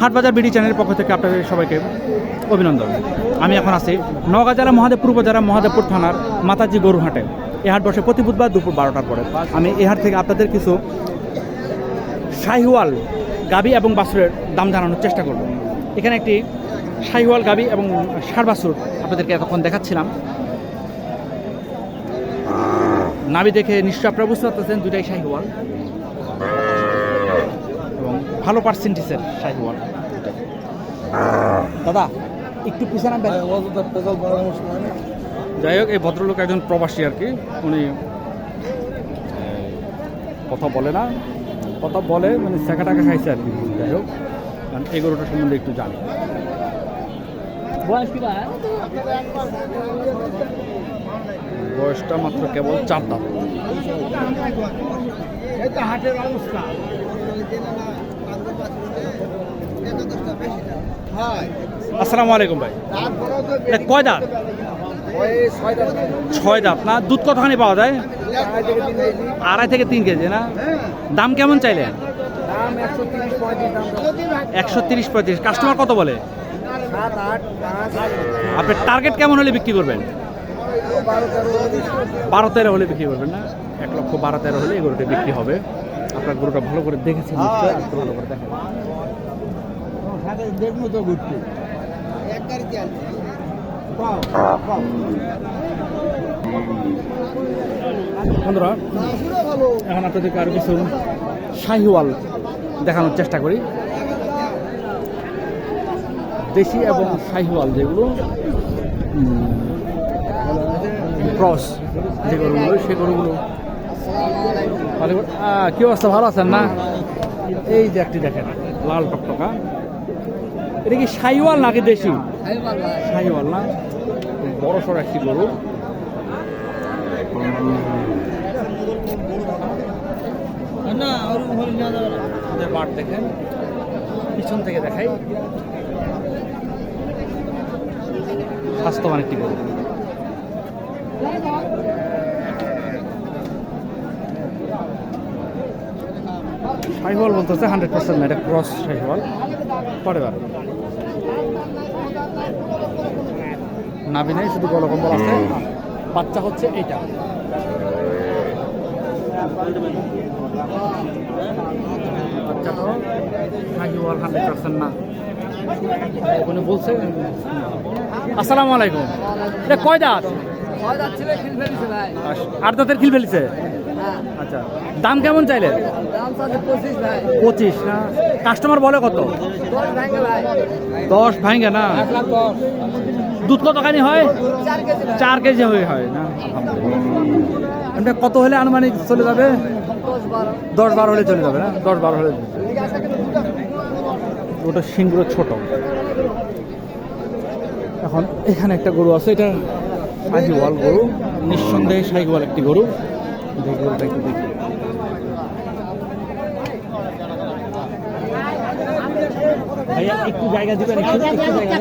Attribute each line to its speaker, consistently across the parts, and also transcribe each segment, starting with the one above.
Speaker 1: হাটবাজার বিডি চ্যানেলের পক্ষ থেকে আপনাদের সবাইকে অভিনন্দন। আমি এখন আছি নওগাঁ জেলা মহাদেবপুর উপজেলা মহাদেবপুর থানার মাতাজি গরু হাটে এই হাট বসে প্রতি বুধবার দুপুর বারোটার পরে। আমি এই হাট থেকে আপনাদের কিছু শাহিওয়াল গাবি এবং বাসুরের দাম জানানোর চেষ্টা করব। এখানে একটি শাহিওয়াল গাবি এবং ষাড় বাসুর আপনাদেরকে এতক্ষণ দেখাচ্ছিলাম। নাবি দেখে নিশ্চয় আপনারা বুঝতে পারতেছেন দুটাই শাহিওয়াল। ভালো পার্সেন্টেজের শাহিওয়াল দাদা একটু পিছনে। যাই হোক এই ভদ্রলোক একজন প্রবাসী আর কি। উনি কথা বলে না। কথা বলে মানে শেখা টাকা খাইছে আর কি। যাই হোক কারণ এই গরুটা সম্বন্ধে একটু জানি। বয়সটা মাত্র কেবল চার দাম
Speaker 2: হাটের অবস্থা।
Speaker 1: আসসালামু আলাইকুম ভাই। কয় দাঁত? ছয় দাঁত না? দুধ কতখানি পাওয়া যায়? আড়াই থেকে তিন কেজি, না? দাম কেমন চাইলেন? একশো তিরিশ পঁয়ত্রিশ। কাস্টমার কত বলে? আপনার টার্গেট কেমন হলে বিক্রি করবেন? বারো তেরো হলে বিক্রি করবেন, না? এক লক্ষ বারো তেরো হলে এই গরুটা বিক্রি হবে। আপনার গরুটা ভালো করে দেখেছেন ভালো করে দেখেন।
Speaker 2: দেখব তো ঘুরতে।
Speaker 1: বন্ধুরা এখন আপনাদেরকে আরও কিছু শাহিওয়াল দেখানোর চেষ্টা করি। দেশি এবং শাহিওয়াল যেগুলো ক্রস যে গরুগুলো সেই গরুগুলো। ভালো করে- আহ, কি অবস্থা? ভালো আছেন না? এই যে একটি দেখেন লাল টকটকা। এটা কি শাহিওয়াল নাকি দেশি? শাহিওয়াল না? বড় সড়ো একটি গরু। মাঠ দেখেন। পিছন থেকে দেখাই। স্বাস্থ্যবান একটি গরু। শাহিওয়াল বলতেছে হান্ড্রেড পার্সেন্ট না এটা ক্রস শাহিওয়াল পরে বার। নাবি নেই শুধু গলকম্বল আছে। বাচ্চা হচ্ছে এইটা। বাচ্চাটাও শাহিওয়াল হান্ড্রেড পার্সেন্ট না। উনি বলছে? আসসালামু আলাইকুম। এটা কয় দাঁত? আট দাঁতের খিল ফেলিছে আচ্ছা দাম কেমন চাইলে পঁচিশ না? কাস্টমার বলে কত? দশ ভাঙে না? দুধ কতখানি হয়? চার কেজি হয়ে হয় না? এটা কত হলে আনুমানিক চলে যাবে? দশ বারো। হলে চলে যাবে না? দশ বারো হলে ওটা সিংগুলো ছোট। এখন এখানে একটা গরু আছে এটা শাহিওয়াল গরু। নিঃসন্দেহে শাহিওয়াল একটি গরু। দেখি গরুটা একটু দেখি ভাইয়া একটু জায়গা দিবেন একটু একটু জায়গা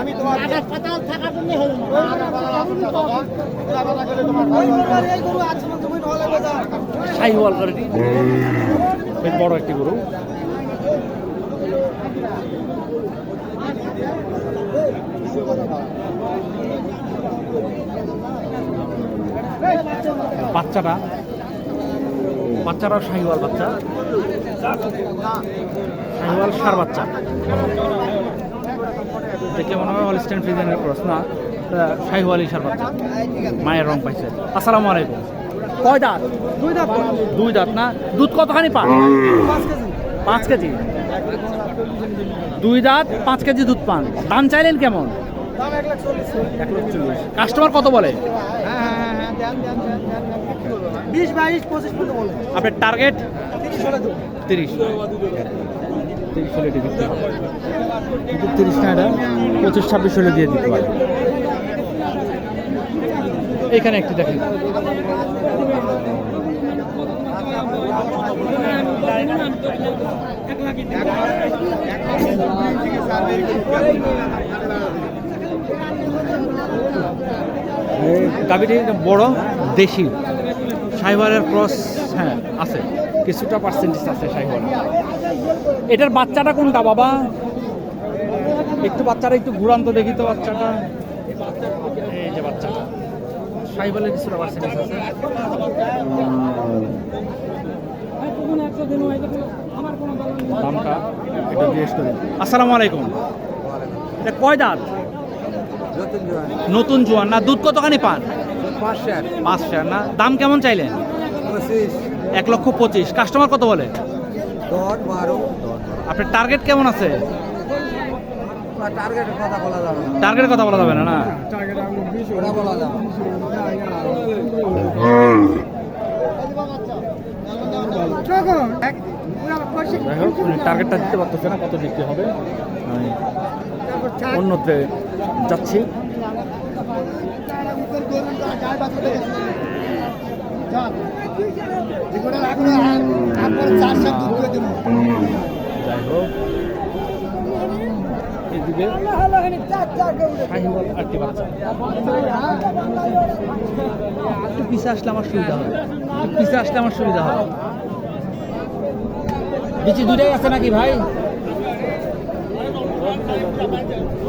Speaker 2: আমি তোমার
Speaker 3: হাসপাতাল থাকার জন্য হলো
Speaker 1: বড় একটি গরু। বাচ্চাটা বাচ্চারাও শাহিওয়াল বাচ্চা। শাহিওয়াল সার বাচ্চা। দেখে মনে হয় হলিস্টেন ফ্রিজেনের ক্রস না? শাহিওয়ালি সার বাচ্চা। মায়ের রং পাইছে। আসসালামু আলাইকুম। কয় দাঁত?
Speaker 2: দুই দাঁত
Speaker 1: দুই দাঁত না? দুধ কতখানি পান
Speaker 2: পাঁচ কেজি।
Speaker 1: দুই দাঁত পাঁচ কেজি দুধ পান। দাম চাইলেন কেমন? কাস্টমার কত বলে?
Speaker 2: হ্যাঁ। বিশ বাইশ পঁচিশ পর্যন্ত বলে।
Speaker 1: আপনার টার্গেট
Speaker 2: তিরিশ হলে দেবো।
Speaker 1: তিরিশ। তিরিশ হলে এটি বিক্রি হবে কিন্তু তিরিশ না এটা পঁচিশ ছাব্বিশ হলে দিয়ে দিতে পারে এখানে একটি দেখেন। গাভিটি বড় দেশি। সাইবারের ক্রস হ্যাঁ আছে। কিছুটা পার্সেন্টেজ আছে সাইবার। এটার বাচ্চাটা কোনটা বাবা? একটু বাচ্চাটা একটু ঘুরান্ত দেখি তো বাচ্চাটা। এই যে বাচ্চাটা। সাইবালের কিছুটা পার্সেন্টেজ আছে। দামটা একটু জিজ্ঞেস করি আসসালামু আলাইকুম। এটা কয় দাঁত? নতুন জোয়ান না দুধ কতখানি পান পাঁচ শেয়ার না দাম কেমন চাইলেন এক লক্ষ পঁচিশ কাস্টমার কত বলে আপনার টার্গেট কেমন আছে
Speaker 2: টার্গেটের কথা বলা যাবে না
Speaker 1: টার্গেটের কথা বলা যাবে না না
Speaker 2: ওটা বলা যাবে
Speaker 1: যাই হোক টার্গেটটা দিতে পারতেছে না কত বিক্রি হবে। আমি অন্যত্রে যাচ্ছি। যাই হোক এদিকে একটু পিছে আসলে আমার সুবিধা হবে। একটু পিছে আসলে আমার সুবিধা হবে। বিচি দুটাই আছে নাকি ভাই?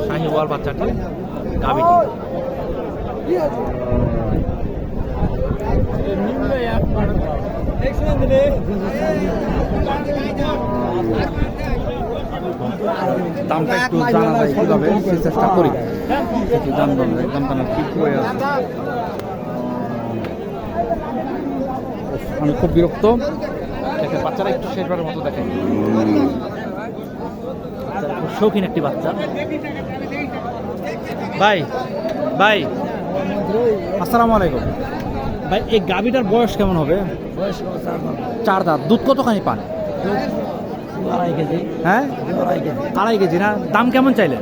Speaker 1: শাহিওয়াল বাচ্চাটি গাবিটি দামটা চেষ্টা করি। একটু দাম দাম যায়, দাম দাম কি করে আছে। আমি খুব বিরক্ত। দেখেন বাচ্চারা একটু শেষবারের মতো দেখেন। খুব শৌখিন একটি বাচ্চা। ভাই ভাই। আসসালামু আলাইকুম। ভাই এই গাবিটার বয়স কেমন হবে? চার দাঁত। দুধ কতখানি পান?
Speaker 3: আড়াই কেজি।
Speaker 1: হ্যাঁ?
Speaker 3: আড়াই কেজি।
Speaker 1: আড়াই কেজি না? দাম কেমন চাইলেন?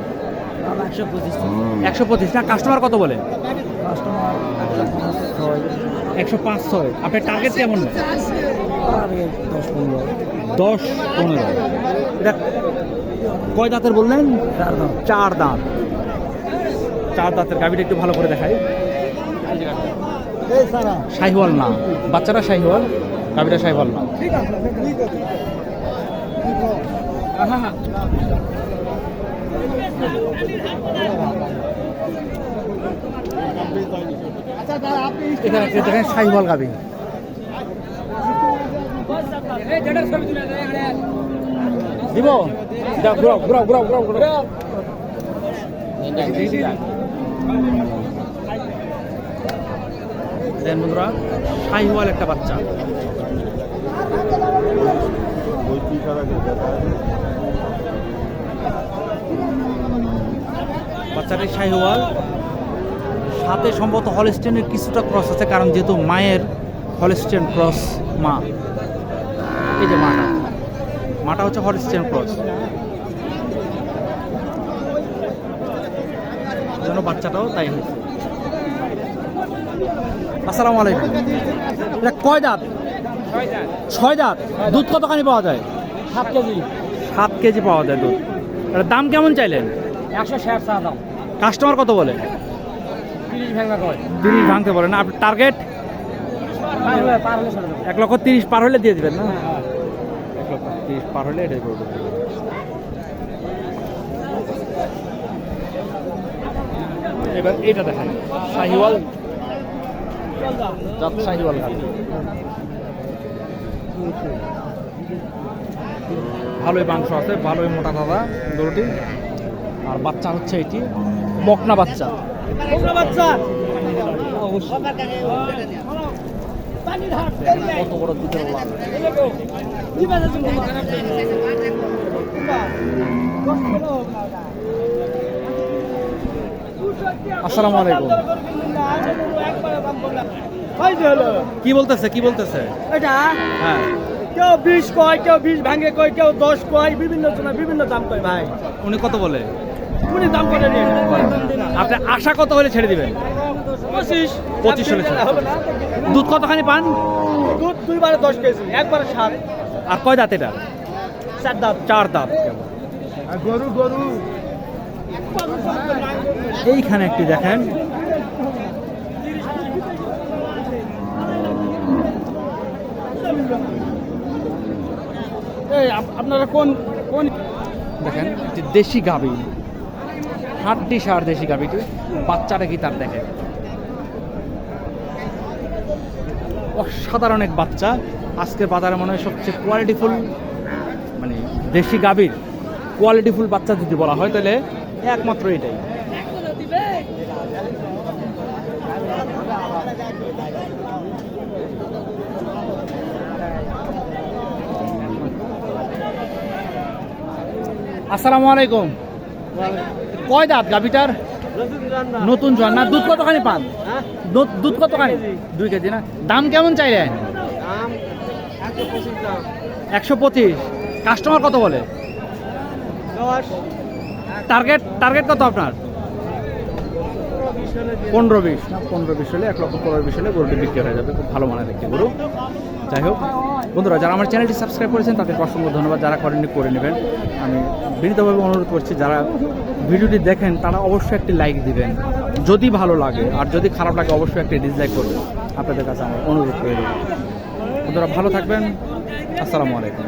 Speaker 3: একশো পঁচিশ।
Speaker 1: একশো পঁচিশ না? কাস্টমার কত বলে?
Speaker 3: কাস্টমার
Speaker 1: একশো পাঁচ। ছয়। আপনার টার্গেট কেমন?
Speaker 3: দশ পনেরো।
Speaker 1: এটা কয় দাঁতের বললেন?
Speaker 3: চার
Speaker 1: দাঁত। চার দাঁতের গাভিটা একটু ভালো করে দেখাই।
Speaker 3: এই
Speaker 1: শাহিওয়াল না। বাচ্চারা শাহিওয়াল গাভিটা শাহিওয়াল না।
Speaker 3: ঠিক আছে আচ্ছা দাদা
Speaker 1: এখানে দেখেন শাহিওয়াল গাভি। দিব যাও, ঘুরাও ঘুরাও ঘুরাও ঘুরাও ঘুরাও দেন বন্ধুরা শাহিওয়াল একটা বাচ্চা। বাচ্চাটি শাহিওয়াল। সাথে সম্ভবত হলস্টেনের কিছুটা ক্রস আছে কারণ যেহেতু মায়ের হলস্টেন ক্রস মা। এই যে মাটা। মাটা হচ্ছে হলস্টেন ক্রস যেন বাচ্চাটাও তাই হয়েছে। আসসালামু আলাইকুম। এটা কয় দাঁত? ছয় দাঁত। দুধ কতখানি পাওয়া যায়?
Speaker 3: সাত কেজি।
Speaker 1: সাত কেজি পাওয়া যায় দুধ। এটার দাম কেমন চাইলেন?
Speaker 3: একশো ষাট চা দাম।
Speaker 1: কাস্টমার কত বলে?
Speaker 3: তিরিশ
Speaker 1: ভাঙতে বলে না। আপনার টার্গেট এক লক্ষ তিরিশ পার হলে দিয়ে দেবেন না? এক লক্ষ তিরিশ পার হলে এটাই করব। এবার এটা দেখেন শাহিওয়াল। জাত শাহিওয়াল ঘাট। ভালোই মাংস আছে ভালোই মোটা দাদা গরুটি আর বাচ্চা হচ্ছে এটি বকনা বাচ্চা।
Speaker 3: বাচ্চা।
Speaker 1: কত বড় লাল। আসসালামু আলাইকুম। কি বলতেছে কি বলতেছে?
Speaker 3: এটা?
Speaker 1: হ্যাঁ।
Speaker 3: কেউ বিশ কয় কেউ বিশ ভাঙে কয় কেউ দশ কয় বিভিন্ন সময় বিভিন্ন দাম কয় ভাই।
Speaker 1: উনি কত বলে?
Speaker 3: উনি দাম করে নিন
Speaker 1: আপনি আশা কত হলে ছেড়ে দিবেন?
Speaker 3: পঁচিশ।
Speaker 1: পঁচিশ হলে দুধ কতখানি পান?
Speaker 3: দুধ দুইবারে দশ কেজি একবারে সাত।
Speaker 1: আর কয় দাঁত এটা?
Speaker 3: চার দাম
Speaker 1: চার দাঁত।
Speaker 3: গরু গরু।
Speaker 1: এইখানে একটি দেখেন।
Speaker 3: এই আপ- আপনারা কোন কোন
Speaker 1: দেখেন দেশি গাভী। হাড্ডি সার দেশি গাভীটি। বাচ্চাটা কি তার দেখেন অসাধারণ এক বাচ্চা। আজকের বাজারে মনে হয় সবচেয়ে কোয়ালিটিফুল মানে দেশি গাভীর কোয়ালিটিফুল বাচ্চা যদি বলা হয়, তাহলে একমাত্র এটাই। আসসালামু আলাইকুম। কয় দাঁত গাভীটার? নতুন জোয়ান না দুধ কতখানি পান?
Speaker 3: হ্যাঁ?
Speaker 1: দুধ কতখানি? দুই কেজি না? দাম কেমন চাইলেন?
Speaker 3: একশো পঁচিশ।
Speaker 1: কাস্টমার কত বলে? টার্গেট টার্গেট কত আপনার? পনেরো বিশ। না পনেরো বিশ হলে এক লক্ষ পনেরো বিশ হলে গরুটি বিক্রি হয়ে যাবে। খুব ভালো মানের একটি গরু। যাই হোক। বন্ধুরা, যারা আমার চ্যানেলটি সাবস্ক্রাইব করেছেন, তাদেরকে অসংখ্য ধন্যবাদ। যারা করেননি, করে নেবেন। আমি বিনীতভাবে অনুরোধ করছি, যারা ভিডিওটি দেখেন, তারা অবশ্যই একটি লাইক দিবেন। যদি ভালো লাগে, আর যদি খারাপ লাগে, অবশ্যই একটি ডিসলাইক করবেন। আপনাদের কাছে আমার অনুরোধ করে দেবেন বন্ধুরা, ভালো থাকবেন। আসসালামু আলাইকুম।